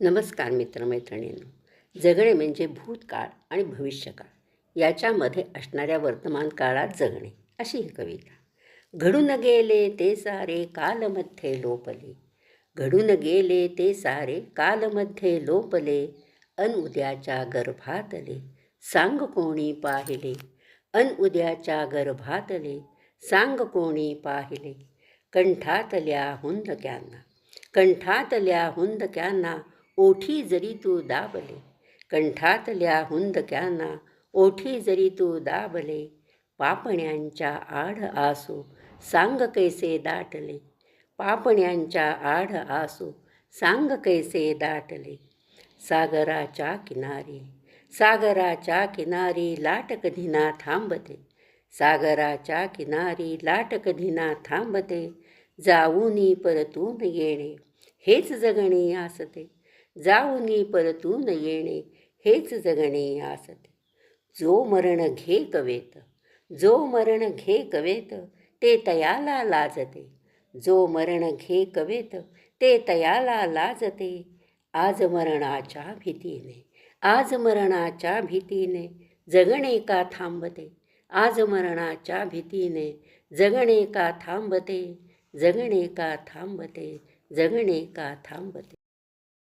नमस्कार मित्रमैत्रिणींनो. जगणे म्हणजे भूतकाळ आणि भविष्यकाळ. याच्यामध्ये असणाऱ्या वर्तमान काळात जगणे अशी ही कविता. घडून गेले ते सारे कालमध्ये लोपले. घडून गेले ते सारे कालमध्ये लोपले. अन उद्याच्या गर्भातले. सांग कोणी पाहिले. अन उद्याच्या गर्भातले. सांग कोणी पाहिले. कंठातल्या हुंदक्यांना. कंठातल्या हुंदक्यांना ओठी जरी तू दाबले कंठातल्या हुंदक्यांना ओठी जरी तू दाबले पापण्यांच्या आढ आसू सांग कैसे दाटले पापण्यांच्या आढ आसू सांग कैसे दाटले. सागराच्या किनारी सागराच्या किनारी लाट धिना थांबते सागराच्या किनारी लाट धिना थांबते जाऊनी परतून येणे हेच जगणे आसते. जाऊनी परतून येणे हेच जगणे आसत. जो मरण घे कवेत जो मरण घे कवेत ते तयाला लाजते. जो मरण घे कवेत ते तयाला लाजते. आज मरणाच्या भीतीने आज मरणाच्या भीतीने जगणे का थांबते? आज मरणाच्या भीतीने जगणे का थांबते? जगणे का थांबते? जगणे का थांबते?